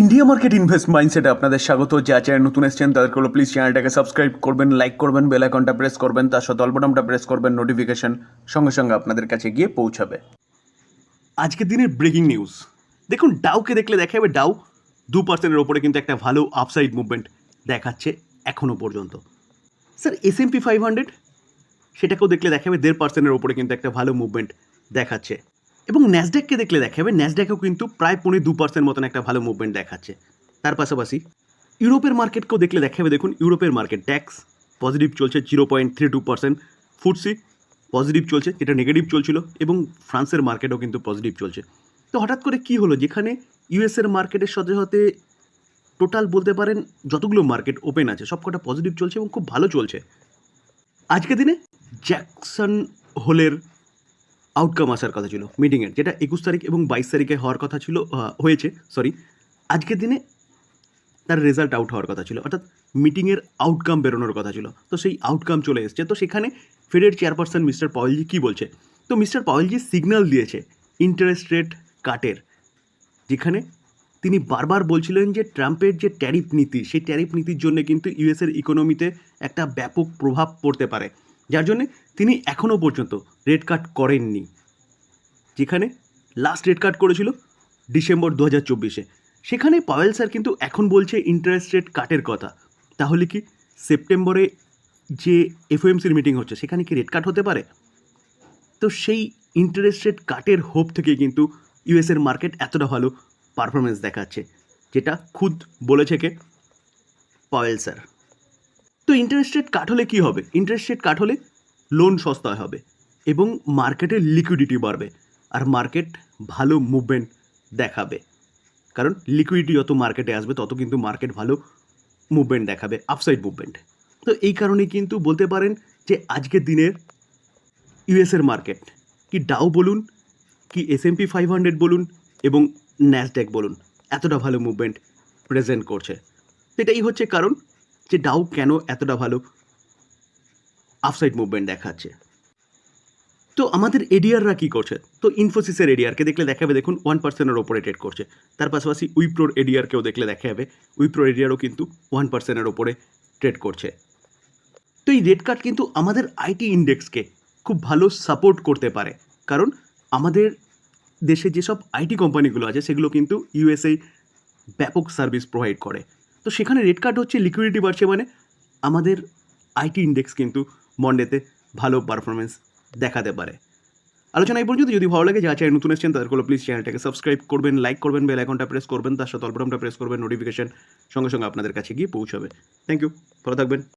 India market invest মাইন্ডসেটে আপনাদের স্বাগত। যা চ্যানেল নতুন এসেছেন, তাদেরকে হলো প্লিজ চ্যানেলটাকে সাবস্ক্রাইব করবেন লাইক করবেন বেল আইকনটা প্রেস করবেন, তার সাথে অল্পটামটা প্রেস করবেন নোটিফিকেশন সঙ্গে সঙ্গে আপনাদের কাছে গিয়ে পৌঁছাবে। আজকের দিনের ব্রেকিং নিউজ দেখুন ডাউকে দেখলে দেখা যাবে ডাউ দু পার্সেন্টের ওপরে কিন্তু একটা ভালো আপসাইড মুভমেন্ট দেখাচ্ছে এখনও পর্যন্ত। Sir S and P five hundred সেটাকেও দেখলে দেখা যাবে দেড় পার্সেন্টের ওপরে কিন্তু একটা ভালো মুভমেন্ট দেখাচ্ছে। এবং ন্যাসড্যাককে দেখলে দেখা যাবে ন্যাসড্যাকেও কিন্তু প্রায় পৌনে দু পার্সেন্ট মতন একটা ভালো মুভমেন্ট দেখাচ্ছে। তার পাশাপাশি ইউরোপের মার্কেটকেও দেখলে দেখা যাবে, দেখুন, ইউরোপের মার্কেট ট্যাক্স পজিটিভ চলছে zero point three two percent FTSE positive চলছে যেটা নেগেটিভ চলছিল, এবং ফ্রান্সের মার্কেটও কিন্তু পজিটিভ চলছে। তো হঠাৎ করে কি হলো? যেখানে ইউএসের মার্কেটের সাথে সাথে টোটাল বলতে পারেন যতগুলো মার্কেট ওপেন আছে, সবকটা পজিটিভ চলছে এবং খুব ভালো চলছে। আজকের দিনে জ্যাকসন হোলের আউটকাম আসার কথা ছিল মিটিংয়ের যেটা একুশ তারিখ এবং বাইশ তারিখে হওয়ার কথা ছিল হয়েছে সরি আজকের দিনে তার রেজাল্ট আউট হওয়ার কথা ছিল, অর্থাৎ মিটিংয়ের আউটকাম বেরোনোর কথা ছিল। তো সেই আউটকাম চলে এসছে। তো সেখানে ফেডের চেয়ারপারসন মিস্টার পাওয়েলজি কী বলছে? তো মিস্টার পাওয়েলজি সিগন্যাল দিয়েছে ইন্টারেস্ট রেট কাটের যেখানে তিনি বারবার বলছিলেন যে ট্রাম্পের যে ট্যারিফ নীতি, সেই ট্যারিফ নীতির জন্য কিন্তু ইউএসের ইকোনমিতে একটা ব্যাপক প্রভাব পড়তে পারে। যার জন্যে তিনি এখনও পর্যন্ত রেড কাট করেননি। যেখানে লাস্ট রেড কাট করেছিল ডিসেম্বর দু হাজার চব্বিশে। সেখানে পাওয়েল স্যার কিন্তু এখন বলছে ইন্টারেস্ট রেট কাটের কথা। তাহলে কি সেপ্টেম্বরে যে এফওএমসির মিটিং হচ্ছে, সেখানে কি রেড কাট হতে পারে? তো সেই ইন্টারেস্ট রেট কাটের হোপ থেকে কিন্তু ইউএসের মার্কেট এতটা ভালো পারফরমেন্স দেখাচ্ছে, যেটা খুদ বলেছে কে? Powell sir. তো ইন্টারেস্ট রেট কাট হলে কী হবে? ইন্টারেস্ট রেট কাট হলে লোন সস্তায় হবে এবং মার্কেটের লিকুইডিটি বাড়বে আর মার্কেট ভালো মুভমেন্ট দেখাবে। কারণ লিকুইডিটি যত মার্কেটে আসবে, তত কিন্তু মার্কেট ভালো মুভমেন্ট দেখাবে আপসাইড মুভমেন্ট তো এই কারণে কিন্তু বলতে পারেন যে আজকের দিনের ইউএসের মার্কেট কি ডাউ বলুন, কি S and P five hundred বলুন এবং ন্যাসড্যাক বলুন, এতটা ভালো মুভমেন্ট প্রেজেন্ট করছে। এটাই হচ্ছে কারণ যে ডাউ কেন এতটা ভালো? আফসাইড মুভমেন্ট দেখাচ্ছে। তো আমাদের এডিআররা কী করছে? তো ইনফোসিসের এডিআরকে দেখলে দেখাবে, দেখুন ওয়ান পার্সেন্টের ওপরে ট্রেড করছে। তার পাশাপাশি উইপ্রোর এডিআরকেও দেখলে দেখা যাবে উইপ্রো এডিআরও কিন্তু ওয়ান পার্সেন্টের ওপরে ট্রেড করছে। তো এই রেড কার্ড কিন্তু আমাদের আইটি ইন্ডেক্সকে খুব ভালো সাপোর্ট করতে পারে। কারণ আমাদের দেশে যেসব আইটি কোম্পানিগুলো আছে, সেগুলো কিন্তু ইউএসএ ব্যাপক সার্ভিস প্রোভাইড করে। তো সেখানে রেড কার্ড হচ্ছে লিকুইডিটি বাড়ছে মানে আমাদের আইটি ইন্ডেক্স কিন্তু মন্ডেতে ভালো পারফরমেন্স দেখাতে পারে। আলোচনা এই পর্যন্ত যদি ভালো লাগে যা চ্যানেল নতুন এসেছেন তাদের প্লিজ চ্যানেলটাকে সাবস্ক্রাইব করবেন লাইক করবেন বেল আইকনটা প্রেস করবেন, তার সাথে অল্পটামটা প্রেস করবেন নোটিফিকেশন সঙ্গে সঙ্গে আপনাদের কাছে গিয়ে পৌঁছাবে। থ্যাংক ইউ ভালো থাকবেন।